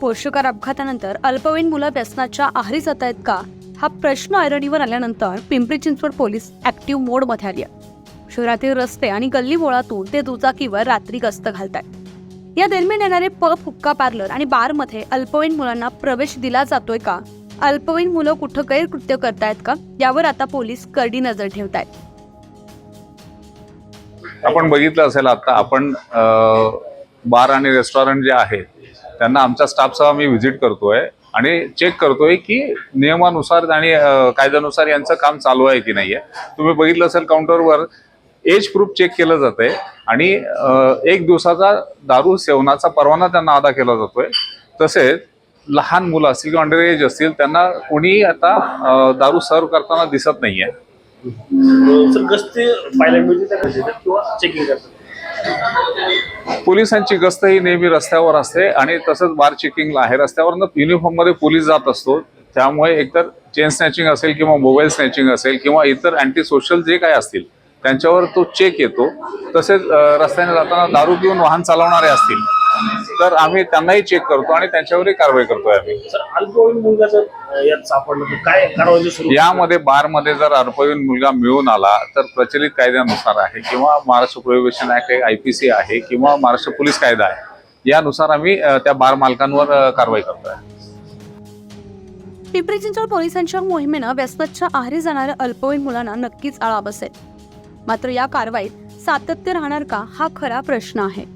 पोषकर अपघातानंतर अल्पवयीन मुलं व्यसनाच्या आहारी जात आहेत का? हा प्रश्न ऐरणीवर आल्यानंतर पिंपरी चिंचवड पोलीस ऍक्टिव्ह मोडमध्ये आली शहरातील रस्ते आणि गल्ली बोळातून ते दुचाकीवर रात्री गस्त घालतात या दरम्यान येणारे पब हुक्का पार्लर आणि बारमध्ये अल्पवयीन मुलांना प्रवेश दिला जातोय का? अल्पवयीन मुलं कुठं गैरकृत्य करतायत का? यावर आता पोलीस करडी नजर ठेवतायत. आपण बघितलं असेल आता आपण बार आणि रेस्टॉरंट जे आहेत त्यांना आमच्या स्टाफसह आम्ही व्हिजिट करतोय आणि चेक करतोय की नियमानुसार आणि कायद्यानुसार यांचं काम चालू आहे की नाही आहे तुम्ही बघितलं असेल काउंटरवर एज प्रूफ चेक केलं जातंय आणि एक दिवसाचा दारू सेवनाचा परवाना त्यांना अदा केला जातोय. तसेच लहान मुलं असतील किंवा अंडर एज असतील त्यांना कोणी आता दारू सर्व करताना दिसत नाहीये. गस्ती पाहायला मिळते किंवा चेकिंग करतात? पोलिसांची गस्त ही नेहमी रस्त्यावर असते आणि तसंच बार चेकिंगला आहे. रस्त्यावरनं युनिफॉर्ममध्ये पोलीस जात असतो. त्यामुळे एकतर चेन स्नॅचिंग असेल किंवा मोबाईल स्नॅचिंग असेल किंवा इतर अँटी सोशल जे काय असतील त्यांच्यावर तो चेक येतो. तसेच रस्त्याने जाताना दारू पिऊन वाहन चालवणारे असतील तर आम्ही त्यांनाही चेक करतो आणि त्यांच्यावरही कारवाई करतोय आम्ही. सर अल्पवयीन मुलगा जर अं, यात सापडलं तर काय कारवाई सुरू यामध्ये बारमध्ये जर अल्पवयीन मुलगा मिळून आला तर प्रचलित कायद्यानुसार आहे किंवा महाराष्ट्र प्रोहिबिशन ऍक्ट आहे आयपीसी आहे किंवा महाराष्ट्र पोलीस कायदा आहे यानुसार आम्ही त्या बार मालकांवर कारवाई करतोय. पिंपरी चिंचवड पोलिसांच्या मोहिमेनं व्यसनाच्या आहारी जाणाऱ्या अल्पवयीन मुलांना नक्कीच आळा बसेल. मात्र या कारवाईत सातत्य राहणार का हा खरा प्रश्न आहे.